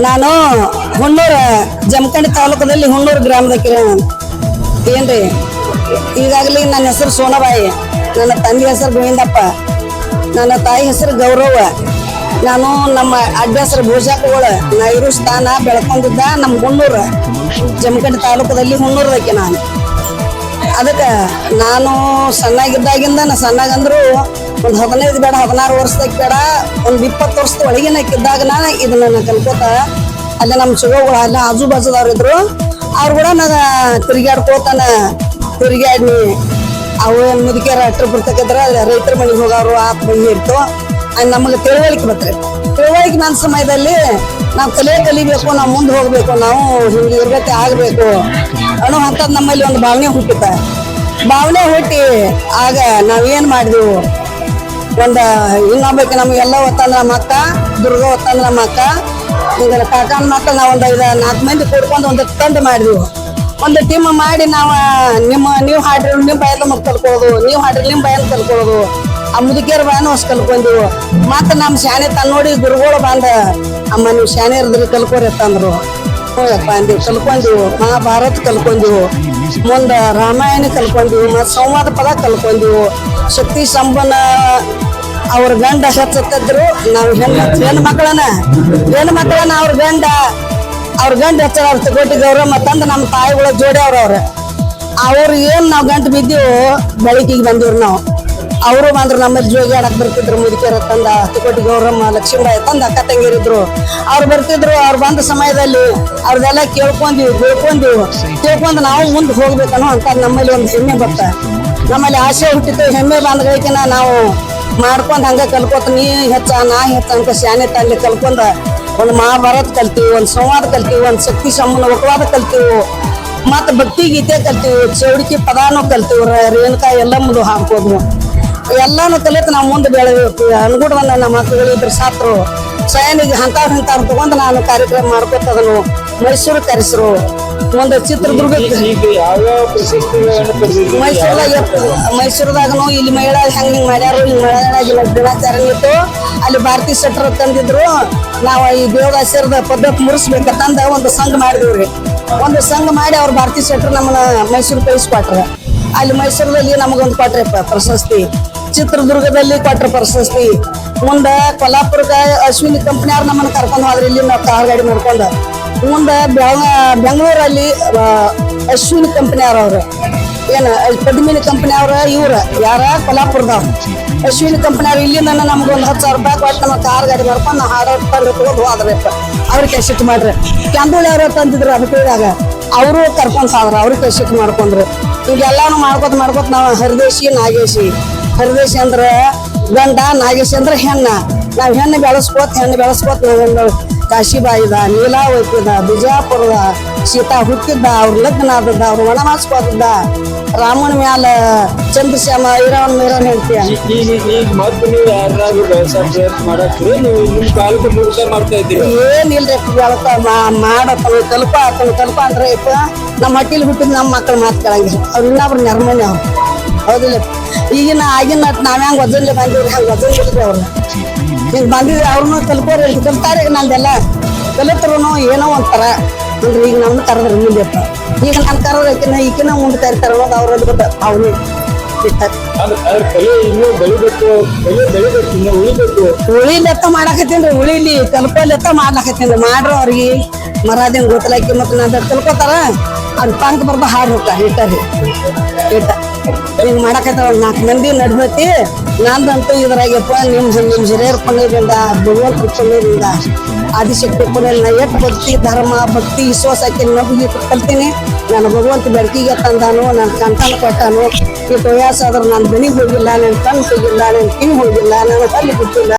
ನಾನು ಹುಣ್ಣೂರು ಜಮಖಂಡಿ ತಾಲೂಕದಲ್ಲಿ ಹುಣ್ಣೂರು ಗ್ರಾಮದ ನಾನು ಏನ್ರಿ? ಈಗಾಗಲೇ ನನ್ನ ಹೆಸರು ಸೋನಬಾಯಿ. ನನ್ನ ತಂದೆ ಹೆಸರು ಗೋವಿಂದಪ್ಪ. ನನ್ನ ತಾಯಿ ಹೆಸರು ಗೌರವ ನಾನು ನಮ್ಮ ಅಡ್ಡ ಹೆಸರು ನೈರು ಸ್ಥಾನ ಬೆಳ್ಕೊಂಡಿದ್ದ ನಮ್ಮ ಹುಣ್ಣೂರು ಜಮಖಂಡಿ ತಾಲೂಕದಲ್ಲಿ ಹುಣ್ಣೂರದಕ್ಕೆ ನಾನು. ಅದಕ್ಕೆ ನಾನು ಸಣ್ಣಾಗಿದ್ದಾಗಿಂದ ನಾ ಸಣ್ಣಾಗಂದ್ರು ಒಂದು ಹದಿನೈದು ಬೇಡ, ಹದಿನಾರು ವರ್ಷದಾಗ ಬೇಡ, ಒಂದು ಇಪ್ಪತ್ತು ವರ್ಷದ ಒಳಗಿನ ಇದ್ದಾಗ ನಾನು ಇದನ್ನ ನಾನು ಕಲ್ಕೋತ ಅಲ್ಲೇ ನಮ್ಮ ಚಿಗೋಗಳು ಅಲ್ಲಿ ಆಜು ಬಾಜುದವ್ರು ಇದ್ರು. ಅವ್ರು ಕೂಡ ನಾನು ತಿರುಗಾಡ್ಕೋತಾನ ತಿರುಗಾಡಿ ಅವು ಮುದುಕಿಯರ ಅಟ್ರ ಬರ್ತಕ್ಕಂದ್ರ ರೈತರ ಮನೆಗೆ ಹೋಗೋರು ಆತ್ ಮನೆ ಇರ್ತೋ. ನಮಗೆ ತಿಳುವಳಿಕೆ ಬರ್ತಾರೆ ತಿಳುವಳಿಕೆ ನನ್ನ ಸಮಯದಲ್ಲಿ ನಾವು ಕಲೆ ಕಲಿಬೇಕು, ನಾವು ಮುಂದೆ ಹೋಗ್ಬೇಕು, ನಾವು ಹಿಂಗೆ ಇರ್ಬೇಕು ಆಗಬೇಕು ಅನ್ನೋ ಅಂಥದ್ದು ನಮ್ಮಲ್ಲಿ ಒಂದು ಭಾವನೆ ಹುಟ್ಟಿತ. ಭಾವನೆ ಹುಟ್ಟಿ ಆಗ ನಾವೇನ್ ಮಾಡಿದೆವು? ಒಂದ ಇನ್ನೊಬ್ಬಕ್ಕೆ ನಮಗೆಲ್ಲ ಒತ್ತಂದ್ರ ನಮ್ಮ ಅಕ್ಕ, ದುರ್ಗ ಒತ್ತಂದ್ರ ನಮ್ಮ ಅಕ್ಕ. ಈಗ ಕಾಕನ ಮಕ್ಕಳು ನಾವು ಒಂದು ಐದು ನಾಲ್ಕು ಮಂದಿ ಕೂಡ್ಕೊಂಡು ಒಂದು ತಂಡ ಮಾಡಿದ್ವು. ಒಂದು ಟೀಮ್ ಮಾಡಿ ನಾವು ನಿಮ್ಮ, ನೀವು ಹಾಡ್ರಿ, ನಿಮ್ಮ ಬಯಲು ಮಗ ಕಲ್ಕೊಳ್ಳೋದು ನೀವು ಹಾಡ್ರಿ, ನಿಮ್ಮ ಬಯಲು ಕಲ್ಕೊಳ್ಳೋದು ಆ ಮುದುಕಿಯರ ಭಯನ ಹೊಸ ಕಲ್ಕೊಂದಿವು ಮತ್ತೆ ನಮ್ಮ ಶಾನೆ ತನ್ನ ನೋಡಿ ಗುರುಗಳು ಬಂದ, ಅಮ್ಮ ನೀವು ಶಾನೆ ಇರದ್ರಿ, ಕಲ್ಕೋರಿ ಅಂತಂದ್ರು ಹೋಗಪ್ಪ ಅಂದಿವು ಮಹಾಭಾರತ ಕಲ್ಕೊಂದಿವು ಮುಂದ ರಾಮಾಯಣ ಕಲ್ಕೊಂದಿವು ಮತ್ತು ಸಂವಾದ ಪದ ಕಲ್ಕೊಂದಿವು ಶಕ್ತಿ ಸಂಬನ ಅವ್ರ ಗಂಡ ಹಚ್ಚತ್ತಿದ್ರು ನಾವು ಹೆಣ್ಣು ಹೆಣ್ಣು ಮಕ್ಕಳನ್ನ ಹೆಣ್ಣು ಮಕ್ಕಳನ್ನ ಅವ್ರ ಗಂಡ ಅವ್ರ ಗಂಡ ಹಚ್ಚಾರ ಅವ್ರ ತಗೋಟಿ ಗೌರವ ನಮ್ಮ ತಾಯಿಗಳ ಜೋಡಿ ಅವ್ರ ಅವ್ರ. ಅವ್ರು ಏನ್ ನಾವು ಗಂಟು ಬಿದ್ದೀವು, ಬೆಳಕಿಗೆ ಬಂದಿವ್ರು ನಾವು. ಅವರು ಬಂದ್ರು ನಮ್ಮ ಜೋಗಿ ಆಡಕ್ ಬರ್ತಿದ್ರು, ಮುದುಕಿಯರ ತಂದ ಹತ್ತುಕೋಟಿ ಗೌರಮ್ಮ ಲಕ್ಷ್ಮೀಬಾಯಿ ತಂದ, ಅಕ್ಕ ತಂಗಿರಿದ್ರು. ಅವ್ರು ಬರ್ತಿದ್ರು, ಅವ್ರು ಬಂದ ಸಮಯದಲ್ಲಿ ಅವ್ರದೆಲ್ಲ ಕೇಳ್ಕೊಂಡ್ವಿ ತಿಳ್ಕೊಂದಿವು ತಿಳ್ಕೊಂಡು ನಾವು ಮುಂದೆ ಹೋಗ್ಬೇಕನ್ನೋ ಅಂತ ನಮ್ಮಲ್ಲಿ ಒಂದು ಹೆಮ್ಮೆ ಬರ್ತ ನಮ್ಮಲ್ಲಿ ಆಸೆ ಹುಟ್ಟಿತ್ತು ಹೆಮ್ಮೆ ಬಂದ್ಗಳಿಕಿನ ನಾವು ಮಾಡ್ಕೊಂಡ್ ಹಂಗ ಕಲ್ಕೋತ, ನೀ ಹೆಚ್ಚ, ನಾ ಹೆಚ್ಚ ಅಂತ ಶಾನೆ ತಂದೆ ಕಲ್ಕೊಂಡ ಒಂದು ಮಹಾಭಾರತ ಕಲ್ತೀವಿ, ಒಂದು ಸಂವಾದ ಕಲ್ತೀವಿ, ಒಂದು ಶಕ್ತಿ ಸಂಬಂಧ ಒಕವಾದ ಕಲ್ತೀವಿ, ಮತ್ತ ಭಕ್ತಿ ಗೀತೆ ಕಲ್ತೀವಿ, ಚೌಡಿಕಿ ಪದಾನು ಕಲ್ತೀವಿ ರೇಣುಕಾ ಎಲ್ಲ ಮುಂದೆ ಹಾಕೋದು ಎಲ್ಲಾನು ಕಲಿತು ನಾವು ಮುಂದೆ ಬೆಳೆಬೇಕು ಬಂದ ನಮ್ಮ ಮಕ್ಕಳು ಇದ್ರ ಸಾತ್ರು. ಸ್ವಯನಿಗೆ ಹಂತಾವ್ ಹಂತ ತಗೊಂಡು ನಾನು ಕಾರ್ಯಕ್ರಮ ಮಾಡ್ಕೊತದನು ಮೈಸೂರು ಕರೆಸರು. ಮುಂದೆ ಚಿತ್ರದುರ್ಗ ಮೈಸೂರದಾಗ ಮೈಸೂರದಾಗನು ಇಲ್ಲಿ ಮಹಿಳಾ ಹೆಂಗ್ ಹಿಂಗ್ ಮಾಡ್ಯಾರು ಹಿಂಗ್ ಮಹಿಳಾಗಿಲ್ಲ ದಿನಾಚರಣೆ ಇತ್ತು ಅಲ್ಲಿ ಭಾರತಿ ಶೆಟ್ಟರ್ ತಂದಿದ್ರು. ನಾವು ಈ ದೇವದಾಸ್ಯರದ ಪದ್ಧತಿ ಮುರಿಸ್ಬೇಕಂತಂದ ಒಂದು ಸಂಘ ಮಾಡಿದ್ವಿ ಒಂದು ಸಂಘ ಮಾಡಿ ಅವ್ರು ಭಾರತಿ ಶೆಟ್ಟರ್ ನಮ್ಮನ್ನ ಮೈಸೂರು ಕಳಿಸ್ಕೊಟ್ರ ಅಲ್ಲಿ ಮೈಸೂರಲ್ಲಿ ನಮಗೊಂದು ಕೊಟ್ರಿ ಪ್ರಶಸ್ತಿ. ಚಿತ್ರದುರ್ಗದಲ್ಲಿ ಕೊಟ್ರ ಪ್ರಶಸ್ತಿ. ಮುಂದೆ ಕೊಲ್ಲಾಪುರಕ್ಕೆ ಅಶ್ವಿನಿ ಕಂಪ್ನಿಯವ್ರು ನಮ್ಮನ್ನ ಕರ್ಕೊಂಡು ಹೋದ್ರೆ ಇಲ್ಲಿ ನಾವು ಕಾರ್ ಗಾಡಿ ಮಾಡ್ಕೊಂಡು ಮುಂದೆ ಬೆಂಗಳೂರಲ್ಲಿ ಅಶ್ವಿನಿ ಕಂಪ್ನಿಯವ್ರು ಅವ್ರು ಏನ ಪದ್ಮಿನಿ ಕಂಪ್ನಿಯವ್ರ ಇವ್ರ. ಯಾರ? ಕೊಲ್ಲಾಪುರದವ್ರು ಅಶ್ವಿನಿ ಕಂಪ್ನಿಯವ್ರು ಇಲ್ಲಿಂದ ನಮ್ಗೆ ಒಂದು ಹತ್ತು ಸಾವಿರ ರೂಪಾಯಿ ಕೊಟ್ಟು ನಮ್ಮ ಕಾರ್ ಗಾಡಿ ಮಾಡ್ಕೊಂಡು ನಾವು ಆರು ರೂಪಾಯಿ ತಗೊಂಡು ಹೋದ್ರೆ ಅವ್ರಿಗೆ ಶಿಫ್ಟ್ ಮಾಡ್ರಿ. ಕ್ಯಾಂದೂಳಿ ಅವ್ರು ತಂದಿದ್ರು ಕೇಳಿದಾಗ ಅವರು ಕರ್ಕೊಂಡು ಸಾವಿರ, ಅವ್ರಿಗೆ ಶಿಫ್ಟ್ ಮಾಡ್ಕೊಂಡ್ರು. ಈಗೆಲ್ಲಾನು ಮಾಡ್ಕೊತ ಮಾಡ್ಕೊತ ನಾವು ಹರಿದೇಶಿ, ನಾಗೇಶಿ. ಹರಿದೇಶಿ ಅಂದ್ರೆ ಗಂಡ, ನಾಗೇಶಿ ಅಂದ್ರೆ ಹೆಣ್ಣ. ನಾವು ಹೆಣ್ಣು ಬೆಳೆಸ್ಕೋತ ಹೆಣ್ಣು ಬೆಳೆಸ್ಕೋತ ನಾವ್ ಕಾಶಿಬಾಯಿದ ನೀಲಾವತಿದ ಬಿಜಾಪುರದ ಸೀತಾ ಹುಟ್ಟಿದ್ದ ಅವ್ರ ಲಗ್ನ ಆದದ ಅವ್ರ ವನವಾಸ ಹೋದದ್ದ ರಾಮನ ಮ್ಯಾಲ ಚಂದ್ರಶ್ಯಾಮ ಇರೋನ್ ಮೇರೋನ್ ಹೇಳ್ತೀಯ? ಏನಿಲ್ರಿ ಬೆಳಕ ಮಾಡತ್ತ ಕಲ್ಪ ಆತನ ಕಲ್ಪ ಅಂದ್ರೆ ಇಪ್ಪ ನಮ್ಮ ಹಟ್ಟಿಲಿ ಹುಟ್ಟಿದ ನಮ್ಮ ಮಕ್ಕಳು ಮಾತು ಕೇಳಂಗಿಲ್ಲ. ಅವ್ರು ಅವ್ರ ನೆರ್ಮನೆ ಅವ್ರು. ಹೌದಿಲ್ಲ ಈಗಿನ ಆಗಿನ ನಾವ್ ಹೆಂಗ್ ಬಂದಿವ್ರಿ ಹಂಗ ವಜನ್ ಅವ್ರನ್ನ ಅವ್ರು. ಈಗ ಬಂದಿದ್ರೆ ಅವ್ರನ್ನೂ ತಲುಪೋರು ತಲುಪ್ತಾರೆ ಈಗ ನಂದೆಲ್ಲ ಕಲಿತರು ಏನೋ ಒಂಥರ. ಅಂದ್ರೆ ಈಗ ನಮ್ಮ ಕರೆದ್ರೆ ಮುಂದೆ ಈಗ ನಾನು ಈಕಿನ ಈಕಿನ ಮುಂದೆ ಇರ್ತಾರೆ ಅನ್ನೋದು ಅವ್ರದ್ದು ಗೊತ್ತ. ಉಳಿಬೇಕು. ಉಳಿಲೆತ್ತ ಮಾಡಾಕತ್ತೀನ್ರಿ ಉಳಿಲಿ ತಲುಪಲೆತ್ತ ಮಾಡ್ಲಾಕತ್ತೀನಿ ಮಾಡ್ರು ಅವ್ರಿಗೆ ಮರಾದಿನ ಗೊತ್ತಲಾಕಿ ಮತ್ತೆ ನಾನು ಕಲ್ಕೋತಾರ ಅವ್ರ ಪಂಕ್ ಬರ್ದ ಹಾಡು ಹೋಗ್ತಾರ ಹಿಟ್ಟ ಇಟ್ಟ ಹಿಂಗ್ ಮಾಡಾಕತ್ತಾರ ಒಂದ್ ನಾಲ್ಕು ಮಂದಿ ನಡ್ದೈತಿ. ನಂದಂತೂ ಇದ್ರಾಗಪ್ಪ ನಿಮ್ ನಿಮ್ ಹಿರಿಯರ್ ಪುಣ್ಯದಿಂದ ಭಗವಂತ ಪುಣ್ಯದಿಂದ ಆದಿಶಕ್ತಿ ಪುಣ್ಯ ನಾ ಭಕ್ತಿ ಧರ್ಮ, ಭಕ್ತಿ, ವಿಶ್ವಾಸ ಹಾಕಿ ನಮಗೆ ಕಲ್ತೀನಿ. ನಾನು ಭಗವಂತ ಬೆಳಕಿಗೆ ತಂದಾನು ನನ್ನ ಕಂಠನ ಕೊಟ್ಟಾನು, ಈ ಪ್ರಯಾಸ ಆದ್ರೆ ನಾನು ಬೆಳಿಗ್ ಹೋಗಿಲ್ಲ ನನ್ನ ಕಣ್ಣು ಹೋಗಿಲ್ಲ ನನ್ನ ಕಿವಿ ಹೋಗಿಲ್ಲ ನನ್ನ ಹಲ್ಲಿ ಬಿಟ್ಟಿಲ್ಲ.